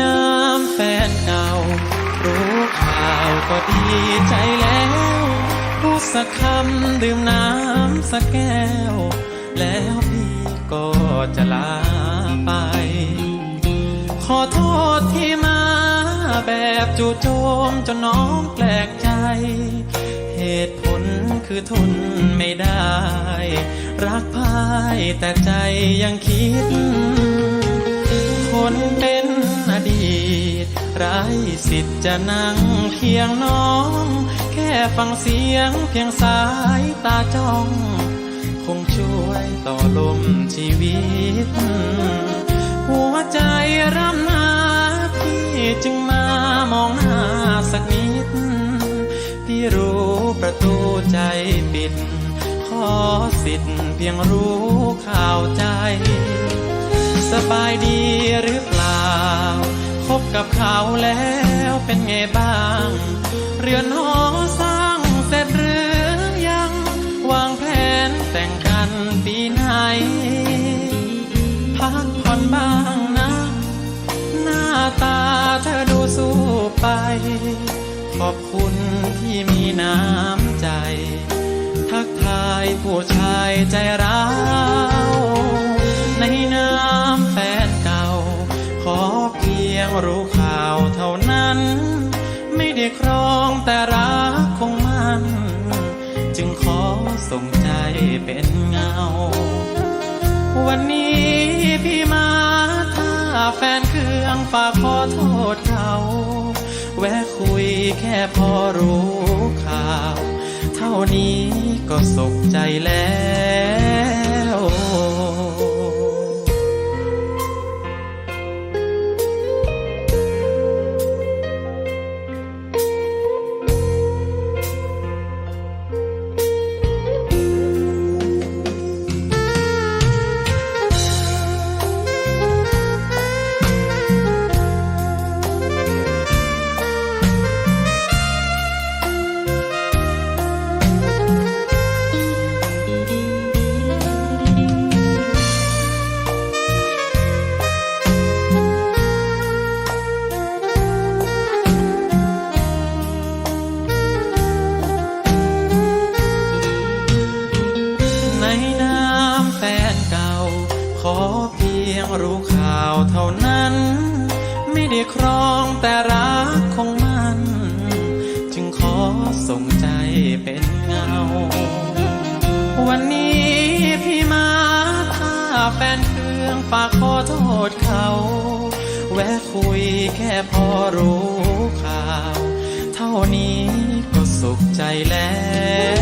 น้ำแฟนเก่า รู้ข่าวก็ดีใจแล้ว พูดสักคำดื่มน้ำสักแก้ว แล้วพี่ก็จะลาไป ขอโทษที่มาแบบจู่โจมจนน้องแปลกใจ เหตุผลคือทนไม่ได้ รักพ่ายแต่ใจยังคิด คนเป็น ดีตไร้สิทธิ์จะนั่งเคียงน้อง แค่ฟังเสียงเพียงสายตาจ้อง คงช่วยต่อลมชีวิต หัวใจร่ำหาพี่จึงมามองหน้าสักนิด พี่รู้ประตูใจปิด ขอสิทธิ์เพียงรู้ข่าวใจ สบายดีหรือ บกับเขาแล้วเป็นไงบ้าง เรือนหอสร้างเสร็จหรือยัง วางแผนแต่งกันปีไหน พักผ่อนบ้างนะ หน้าตาเธอดูสู้ไป ขอบคุณที่มีน้ำใจ ทักทายผู้ชายใจร้าว รู้ข่าวเท่านั้น ไม่ได้ครองแต่รักคงมัน จึงขอส่งใจเป็นเงา วันนี้พี่มาถ้าแฟนเครื่องฝากขอโทษเขาแวะคุยแค่พอรู้ข่าว เท่านี้ก็สุขใจแล้ว ยงรู้ข่าวเท่านั้น ไม่ได้ครองแต่รักของมัน จึงขอส่งใจเป็นเงา วันนี้พี่มาถ้าแฟนเครื่องฝากขอโทษเขา แวะคุยแค่พอรู้ข่าว เท่านี้ก็สุขใจแล้ว